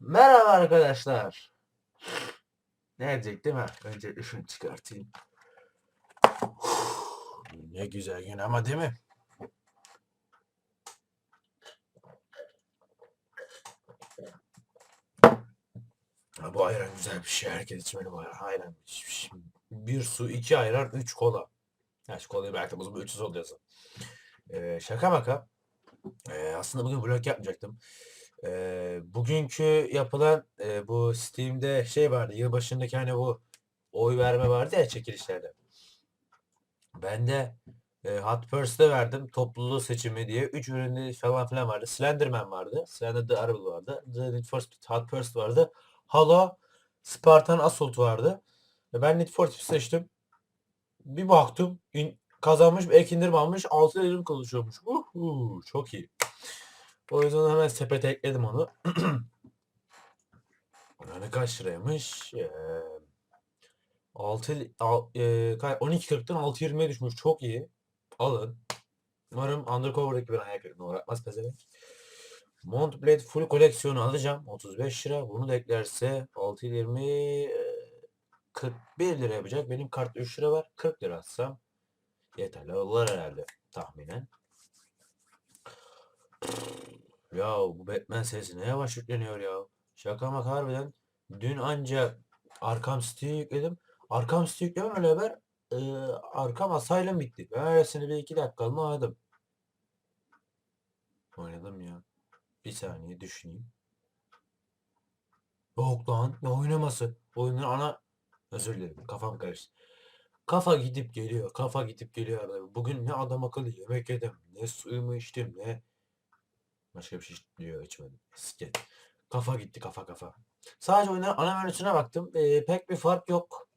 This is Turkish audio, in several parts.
Merhaba arkadaşlar. Ne diyecektim ha? Önce şunu çıkartayım. Ne güzel gün ama değil mi? Ha, bu ayran güzel bir şey. Herkes içmeli bu ayran. Ayran. Şimdi Bir su, iki ayran, üç kola. Ya şu kolayı bıraktım. O zaman 300 oluyorsun. Ee, şaka maka. Ee, aslında bugün vlog yapmayacaktım. Ee, bugünkü yapılan e, bu Steam'de şey vardı. Yılbaşındaki hani bu oy verme vardı ya çekilişlerde. Ben de e, Hot Purse'de verdim. Topluluğu seçimi diye. 3 ürünü falan filan vardı. Slenderman vardı. Slender the Arrow vardı. The Need for Speed Hot Purse vardı. Halo Spartan Assault vardı. Ben Need for Speed seçtim. Bir baktım. in- kazanmış. Ek indirim almış. 6 indirim konuşuyormuş. Uhu, çok iyi. O yüzden hemen sepete ekledim onu. Yani kaç liraymış? Ee, 6 al- e, kay- 12.40'tan 6.20'ye düşmüş. Çok iyi. Alın. Umarım Undercover'daki bir ayak kırıklığına uğratmaz pezevenk. Montblade full koleksiyonu alacağım. 35 lira. Bunu da eklerse 6.20 e, 41 lira yapacak. Benim kartta 3 lira var. 40 lira atsam yeterli olur herhalde tahminen. Ya bu Batman serisi ne yavaş yükleniyor ya. Şaka maka harbiden. Dün anca Arkham City'yi yükledim. Arkham City yüklememle beraber e, Arkham Asylum bitti. Ben öylesine bir iki dakikalığına oynadım. Oynadım ya. Bir saniye düşüneyim. Yok lan ne oynaması? Oyunun ana... Özür dilerim kafam karıştı. Kafa gidip geliyor. Kafa gidip geliyor arada. Bugün ne adam akıllı yemek yedim. Ne suyumu içtim ne... Başka bir şey diyor içmedim. Sket. Kafa gitti kafa kafa. Sadece oyunun ana menüsüne baktım. Ee, pek bir fark yok.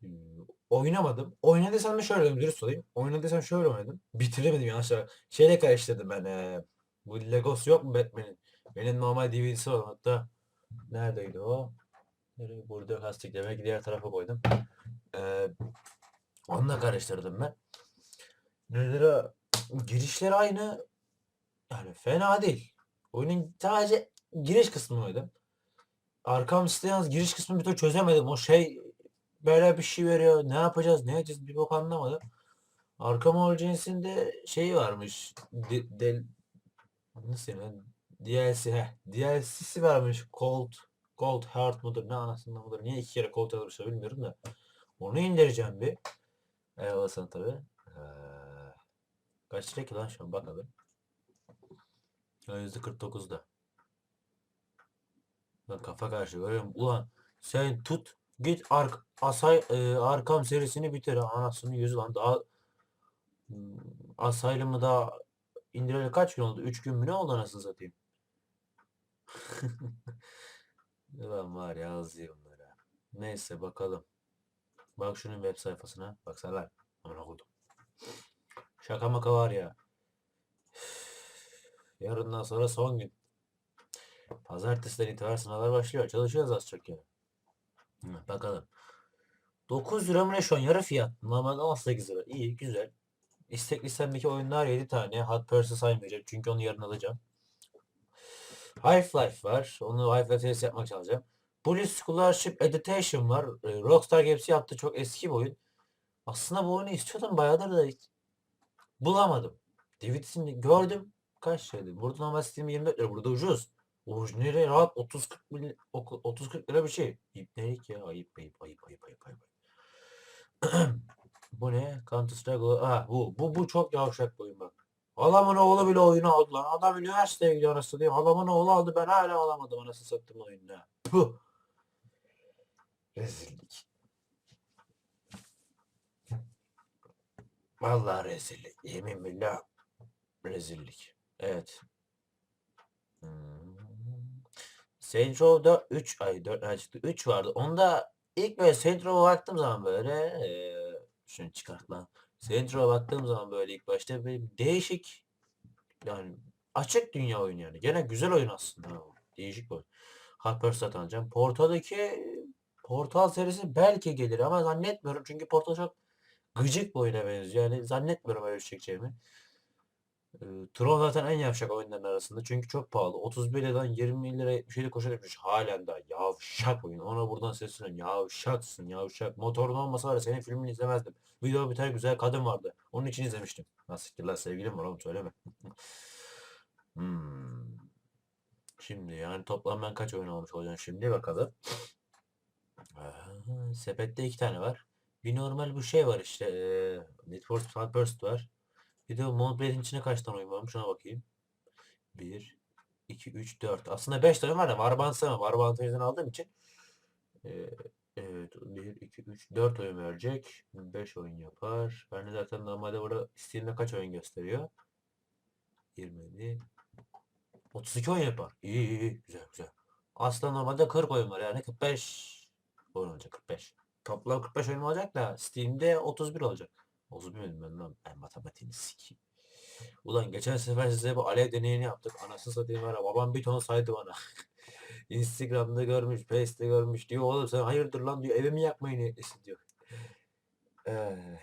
Hmm, oynamadım. Oynadıysam da şöyle. Dürüst olayım. Oynadıysam şöyle oynadım. Bitiremedim yanlışlıkla. Şeyle karıştırdım ben. ee, bu Legos yok mu Batman'in? Benim normal DVD'si var. Hatta neredeydi o? Burada kastik demek diğer tarafa koydum. Ee, onunla karıştırdım ben. Nedir Girişleri aynı. Yani fena değil. Oyunun sadece giriş kısmını oynadım. Arkham City yalnız giriş kısmını bir türlü çözemedim. O şey böyle bir şey veriyor. Ne yapacağız, ne edeceğiz bir bok anlamadım. Arkham Origins'in de şeyi varmış. De, nasıl yani? DLC, heh. DLC'si varmış. Cold, Cold Heart mıdır? Ne anasından mıdır? Niye iki kere Cold Heart bilmiyorum da. Onu indireceğim bir. Eyvallah tabi. Ee, kaç lira ki lan şu an bakalım. %49'da. Lan kafa karşı görüyorum. Ulan sen tut git Ark Asay e, Arkam serisini bitir. Anasını yüzü lan daha hmm, Asylum'ı da indireli kaç gün oldu? 3 gün mü ne oldu anasını satayım? Ulan var ya diye bunlara. Neyse bakalım. Bak şunun web sayfasına. Baksana lan. Amına koydum. Şaka maka var ya. Yarından sonra son gün. Pazartesiden itibaren sınavlar başlıyor. Çalışıyoruz az çok ya. Hı, Bakalım. 9 lira mı ne şu an yarı fiyat. Normalde 18 lira. İyi güzel. İstek listemdeki oyunlar 7 tane. Hot Purse'ı saymayacağım. Çünkü onu yarın alacağım. Half-Life var. Onu Half-Life serisi yapmak çalışacağım. Police Scholarship Editation var. Ee, Rockstar Games'i yaptı. Çok eski bir oyun. Aslında bu oyunu istiyordum bayağıdır da hiç bulamadım. DVD'sini gördüm. Kaç liraydı? Burada normal Steam 24 lira. Burada ucuz. Orijinali rahat 30-40 mil- oku- 30-40 lira bir şey. İpnelik ya. Ayıp ayıp ayıp ayıp ayıp ayıp. bu ne? Counter Strike. Ha bu. Bu bu çok yavşak bir oyun bak. Adamın oğlu bile oyunu aldı lan. Adam üniversiteye gidiyor anasını diyeyim. Adamın oğlu aldı ben hala alamadım anasını sattım oyunda. Puh. Rezillik. Vallahi rezillik. Yemin billah rezillik. Evet. Hmm. Saints Row'da 3 ay 4 ay çıktı. 3 vardı. Onda ilk böyle Saints Row'a baktığım zaman böyle eee şunu çıkart lan. Saints Row'a baktığım zaman böyle ilk başta bir değişik yani açık dünya oyunu yani. Gene güzel oyun aslında. Değişik bir oyun. Hot Pursuit alacağım. Porto'daki Portal serisi belki gelir ama zannetmiyorum çünkü Portal çok gıcık bir oyuna benziyor. Yani zannetmiyorum öyle bir şey çekeceğimi. Ee, Tron zaten en yavşak oyunların arasında çünkü çok pahalı. 31 liradan 20 liraya 77 koşa düşmüş. Halen daha yavşak oyun. Ona buradan sesleniyorum. Yavşaksın yavşak. Motorun olmasa var ya senin filmini izlemezdim. Video bir tane güzel kadın vardı. Onun için izlemiştim. Nasıl lan sevgilim var oğlum söyleme. Hmm. Şimdi yani toplam ben kaç oyun almış olacağım şimdi bakalım. Sepette iki tane var. Bir normal bir şey var işte. eee Need for Speed Burst var. Bir de Montblanc'in içine kaç tane oyun varmış ona bakayım. 1, 2, 3, 4. Aslında 5 tane var da Warband sevmem. Warband'ı yüzden aldığım için. eee, evet 1, 2, 3, 4 oyun verecek. 5 oyun yapar. Ben de zaten normalde burada Steam'de kaç oyun gösteriyor? 20, 32 oyun yapar. İyi iyi iyi. Güzel güzel. Aslında normalde 40 oyun var yani 45 oyun olacak 45. Toplam 45 oyun olacak da Steam'de 31 olacak. 31 dedim ben lan ben matematiğini sikeyim. Ulan geçen sefer size bu alev deneyini yaptık. Anasını satayım var babam bir ton saydı bana. Instagram'da görmüş, Face'te görmüş diyor. Oğlum sen hayırdır lan diyor. Evimi yakmayı niyetlisin diyor. Eh.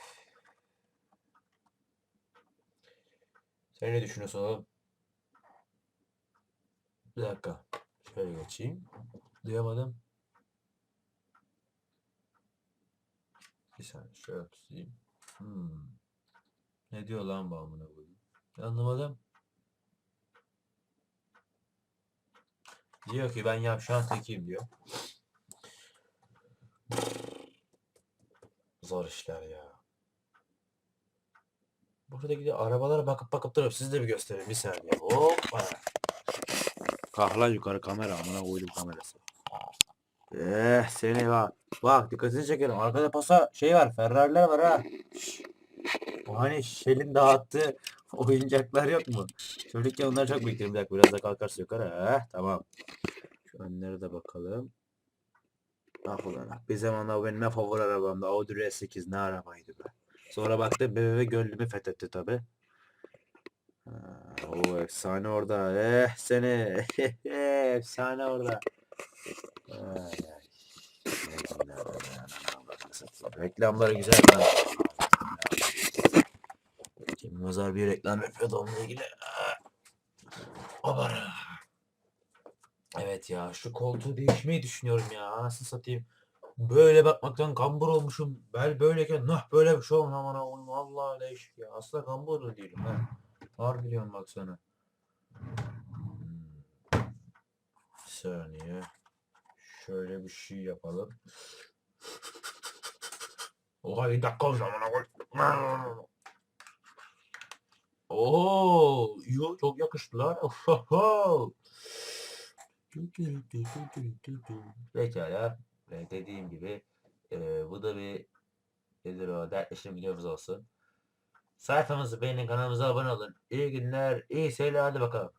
Sen ne düşünüyorsun oğlum? Bir dakika. Şöyle geçeyim. Duyamadım. Bir saniye şöyle tutayım. Hmm. Ne diyor lan bu amına koyayım? Anlamadım. Diyor ki ben yavşağın tekiyim diyor. Zor işler ya. Burada gidiyor arabalara bakıp bakıp durup siz de bir gösterin bir saniye. Hoppa. Kahla yukarı kamera amına koydum kamerası. Eh seni bak. Bak dikkatini çekelim. Arkada pasa şey var. Ferrari'ler var ha. O hani Shell'in dağıttığı oyuncaklar yok mu? Çocukken onlar çok biriktirim. Bir dakika biraz da kalkarsa yukarı. Eh tamam. Şu önlere de bakalım. Bak ulan. Bir zamanlar benim en favori arabamdı. Audi R8 ne arabaydı be. Sonra baktım BMW gönlümü fethetti tabi. O efsane orada. Eh seni. efsane orada. Reklamları güzel lan. Cem Mazar bir reklam yapıyordu onunla ilgili. Abara. Evet ya şu koltuğu değişmeyi düşünüyorum ya. Anasını satayım. Böyle bakmaktan kambur olmuşum. Bel böyleyken nah böyle bir şey olmuş aman Allah'ım. Vallahi değişik ya. Aslında kambur da değilim ha. Var biliyorum bak sana. Hmm. Bir saniye. Şöyle bir şey yapalım. Oha bir dakika o zaman. Oo, yo çok yakıştılar. Pekala. Dediğim gibi e, bu da bir nedir o dertleşim videomuz olsun. Sayfamızı beğenin kanalımıza abone olun. İyi günler, iyi seyirler hadi bakalım.